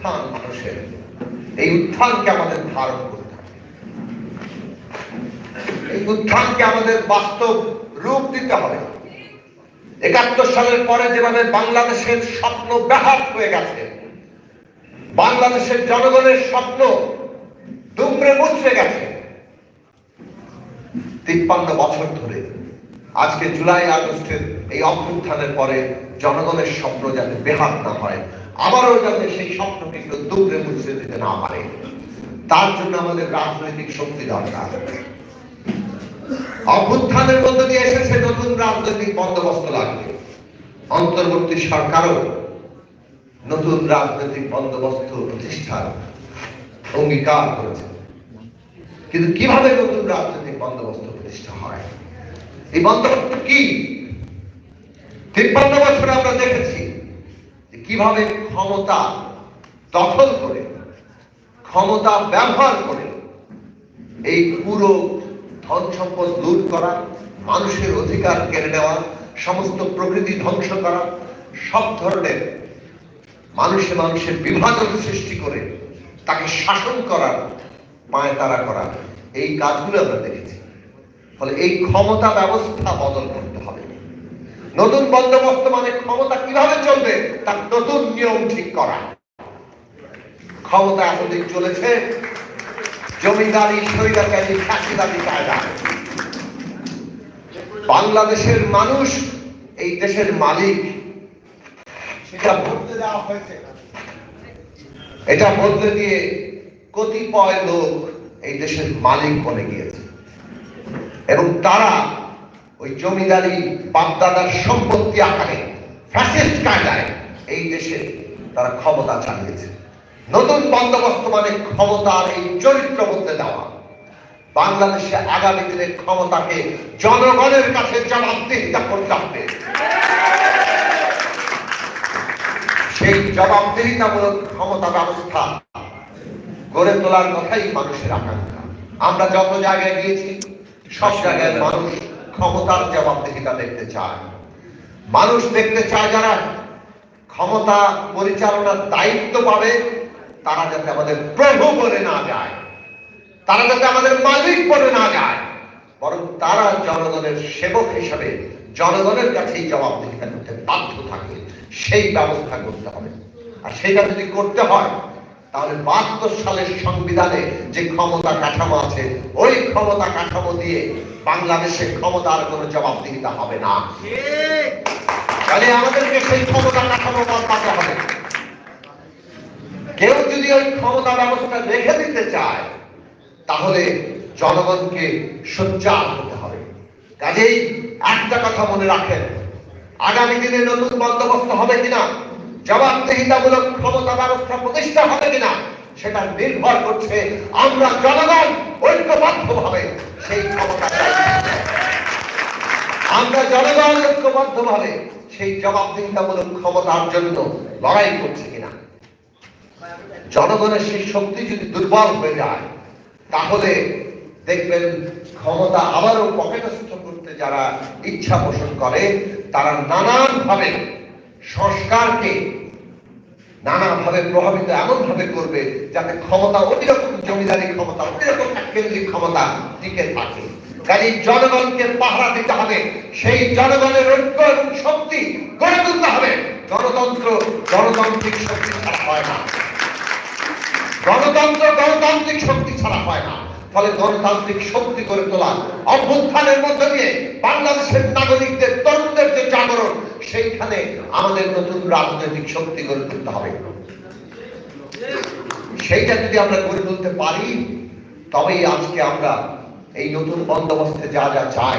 উত্থান মানুষের। এই উত্থানকে আমাদের ধারণ করতে হবে এই উত্থানকে আমাদের বাস্তব রূপ দিতে হবে। একাত্তর সালের পরে যেভাবে বাংলাদেশের স্বপ্ন ব্যাহত হয়ে গেছে, বাংলাদেশের জনগণের স্বপ্ন দুমড়ে মুচড়ে গেছে, তিপ্পান্ন বছর ধরে আজকে জুলাই আগস্টের এই অভ্যুত্থানের পরে জনগণের স্বপ্ন যাতে বেহাত না হয়। আবারও যাতে সেই স্বপ্নকে কেউ দুমড়ে মুচড়ে দিতে না পারে। তার জন্য আমাদের রাজনৈতিক শক্তি দরকার। অভ্যুত্থানের মধ্য দিয়ে এসেছে নতুন রাজনৈতিক বন্দোবস্ত লাগবে। অন্তর্বর্তী সরকারও নতুন রাজনৈতিক বন্দোবস্ত প্রতিষ্ঠার অঙ্গীকার করেছে। কিন্তু কীভাবে নতুন রাজনৈতিক বন্দোবস্ত প্রতিষ্ঠা হয়? এই বন্দোবস্ত কি? তিপ্পান্ন বছর আমরা দেখেছি। কীভাবে ক্ষমতা দখল করে, ক্ষমতা ব্যবহার করে এই পুরো ধন সম্পদ লুট করা, মানুষের অধিকার কেড়ে নেওয়া, সমস্ত প্রকৃতি ধ্বংস করা, সব ধরনের মানুষে মানুষের বিভাজন সৃষ্টি করে তাকে শাসন করার পায়ে তারা করা। এই কাজগুলো আমরা দেখেছি। ফলে এই ক্ষমতা ব্যবস্থা বদল হবে নতুন বন্দোবস্ত মানে ক্ষমতা কীভাবে চলবে, তার নতুন নিয়ম ঠিক করা। ক্ষমতা এতদিন চলেছে, জমিদারি, স্বৈরাচারী ফাঁসিবাদী কায়দা। বাংলাদেশের মানুষ, এই দেশের মালিক সেটা বদলে দেওয়া হয়েছে। এটা বদলে দিয়ে কতিপয় লোক এই দেশের মালিক বনে গিয়েছে। এবং তারা ওই জমিদারি বাপদাদার সম্পত্তি আকারে ফ্যাসিস্ট কায়দায় এই দেশে তারা ক্ষমতা চালিয়েছে। নতুন বন্দোবস্ত মানে ক্ষমতার এই চরিত্র বদলে দেওয়া। বাংলাদেশে আগামী দিনে ক্ষমতাকে জনগণের কাছে জবাবদিহিতা করতে হবে। সেই জবাবদিহিতামূলক ক্ষমতা ব্যবস্থা গড়ে তোলার কথাই মানুষের আকাঙ্ক্ষা। আমরা যত জায়গায় গিয়েছি, সব জায়গায় মানুষ ক্ষমতার জবাবদিহিতা দেখতে চায়। মানুষ দেখতে চায় যারা ক্ষমতা পরিচালনার দায়িত্ব পাবে, তারা যাতে আমাদের প্রভু বলে না যায়, তারা যাতে আমাদের মালিক বলে না যায়, বরং তারা জনগণের সেবক হিসাবে জনগণের কাছেই জবাবদিহিতা করতে বাধ্য থাকে। সেই ব্যবস্থা করতে হবে। আর সেটা যদি করতে হয় তাহলে বাহাত্তর সালের সংবিধানে যে ক্ষমতা কাঠামো আছে, ওই ক্ষমতা কাঠামো দিয়ে বাংলাদেশে ক্ষমতার কোনো জবাবদিহিতা হবে না। তাহলে আমাদেরকে সেই ক্ষমতা কাঠামো বদলাতে হবে। কেউ যদি ওই ক্ষমতা ব্যবস্থা রেখে দিতে চায়, তাহলে জনগণকে সোচ্চার হতে হবে। কাজেই একটা কথা মনে রাখেন, আগামী দিনে নতুন বন্দোবস্ত হবে কিনা জবাবদিহিতামূলক ক্ষমতা ব্যবস্থা প্রতিষ্ঠা হবে কিনা সেটা নির্ভর করছে আমরা জনগণ ঐক্যবদ্ধভাবে সেই ক্ষমতা আমরা জনগণ ঐক্যবদ্ধভাবে সেই জবাবদিহিতামূলক ক্ষমতার জন্য লড়াই করছি কিনা। জনগণের সেই শক্তি যদি দুর্বল হয়ে যায়, তাহলে দেখবেন ক্ষমতা আবারও পকেটস্থ করতে যারা ইচ্ছা পোষণ করে, তারা নানান ভাবে সংস্কারকে নানাভাবে প্রভাবিত এমন ভাবে করবে যাতে ক্ষমতা ওই রকম জমিদারি ক্ষমতা ওই রকম কেন্দ্রিক ক্ষমতা টিকে থাকে। কাজে জনগণকে পাহারা দিতে হবে। সেই জনগণের ঐক্য এবং শক্তি গড়ে তুলতে হবে। গণতন্ত্র, গণতান্ত্রিক শক্তি ছাড়া হয় না। গণতন্ত্র, গণতান্ত্রিক শক্তি ছাড়া হয় না। ফলে গণতান্ত্রিক শক্তি করে তোলা অভ্যুত্থানের মধ্য দিয়ে বাংলাদেশের নাগরিকদের তরুণদের যে জাগরণ, সেইখানে আমাদের নতুন রাজনৈতিক শক্তি গড়ে তুলতে হবে। সেইটা যদি আমরা গড়ে তুলতে পারি, তবেই আজকে আমরা এই নতুন বন্দোবস্তে যা যা চাই,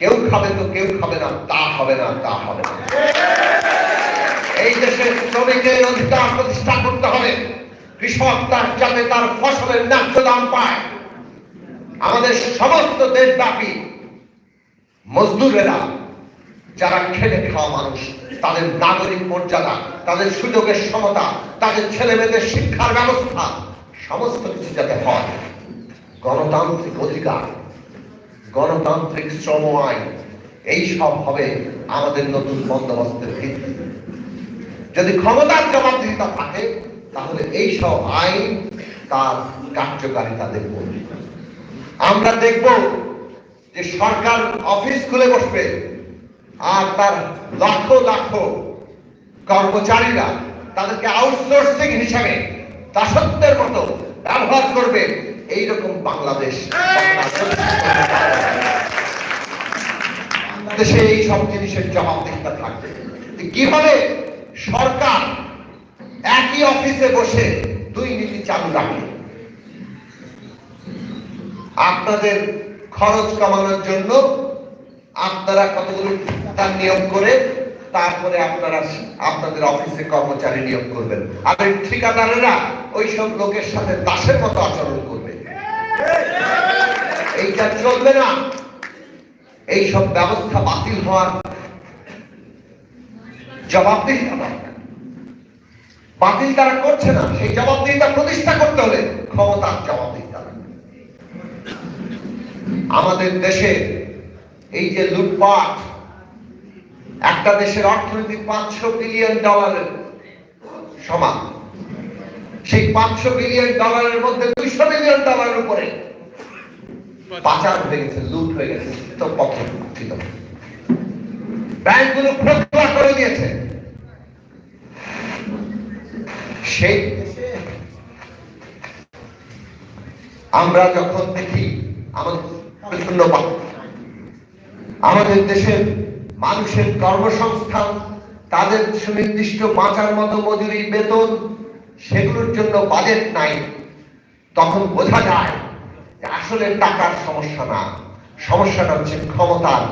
কেউ খাবে তো কেউ খাবে না, তা হবে না, তা হবে না। এই দেশের শ্রমিকের অধিকার প্রতিষ্ঠা করতে হবে। কৃষক তার যাতে তার ফসলের ন্যায্য দাম পায়। আমাদের সমস্ত দেশব্যাপী মজদুরেরা যারা খেটে খাওয়া মানুষ, তাদের নাগরিক মর্যাদা, তাদের সুযোগের সমতা, তাদের ছেলে মেয়েদের শিক্ষার ব্যবস্থা, সমস্ত কিছু যাতে হয়। গণতান্ত্রিক অধিকার, গণতান্ত্রিক শ্রম আইন, এই সব হবে আমাদের নতুন বন্দোবস্তের ভিত্তি। যদি ক্ষমতার জবাবদিহিতা থাকে, তাহলে এই সব আইন তার কার্যকারিতা দেখব। আমরা দেখব যে সরকার অফিস খুলে বসবে আর তার লক্ষ লক্ষ কর্মচারীরা তাদেরকে আউটসোর্সিং হিসাবে দাসত্বের মতো ব্যবহার করবে। এইরকম বাংলাদেশ দেশে এই সব জিনিসের জবাবদিহিতা থাকবে। কীভাবে সরকার একই অফিসে বসে দুই নীতি চালু রাখে? আপনাদের খরচ কমানোর জন্য আপনারা কতগুলো তার নিয়োগ করে, তারপরে আপনারা আপনাদের অফিসে কর্মচারী নিয়োগ করবেন। আর ওই ঠিকাদারেরা ওই সব লোকের সাথে দাসের মতো আচরণ করবে। এইটা চলবে না। এই সব ব্যবস্থা বাতিল হওয়ার জবাবদিহিতা দরকার বাতিল তারা করছে না, সেই জবাবদিহিতা প্রতিষ্ঠা করতে হলে ক্ষমতার জবাবদিহিতা। আমাদের দেশে এই যে লুটপাট, একটা দেশের অর্থনীতি পাঁচশো বিলিয়ন ডলারের সমান। সেই পাঁচশো বিলিয়ন ডলারের মধ্যে দুইশো বিলিয়ন ডলারের উপরে পাচার হয়ে গেছে, লুট হয়ে গেছে, তো পক্ষে ব্যাংকগুলো করে দিয়েছে সেই আমরা যখন দেখি, আমাদের ধন্যবাদ আমাদের দেশের মানুষের কর্মসংস্থান, তাদের সুনির্দিষ্ট বাঁচার মতো মজুরি, বেতন, সেগুলোর জন্য বাজেট নাই। তখন বোঝা যায় যে আসলে টাকার সমস্যা না। সমস্যাটা হচ্ছে ক্ষমতার,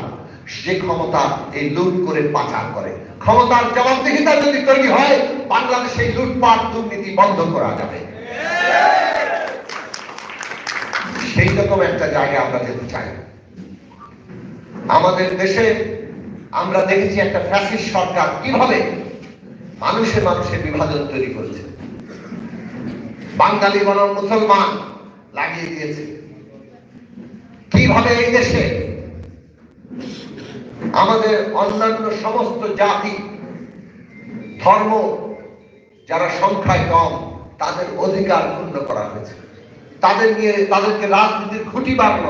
যে ক্ষমতা এই লুট করে পাচার করে। ক্ষমতার জবাবদিহিতা যদি তৈরি হয়, বাংলাদেশে লুটপাট, দুর্নীতি বন্ধ করা যাবে। সেই রকম একটা জায়গায় আমরা যেতে চাই। আমাদের দেশে আমরা দেখেছি একটা ফ্যাসিস্ট সরকার কীভাবে মানুষে মানুষে বিভাজন তৈরি করেছে। বাঙালি বনাম মুসলমান লাগিয়ে দিয়েছে। কীভাবে এই দেশে আমাদের অন্যান্য সমস্ত জাতি, ধর্ম, যারা সংখ্যায় কম, তাদের অধিকার পূর্ণ করা হয়েছে। তাদের নিয়ে তাদেরকে রাজনীতির খুঁটি বানানো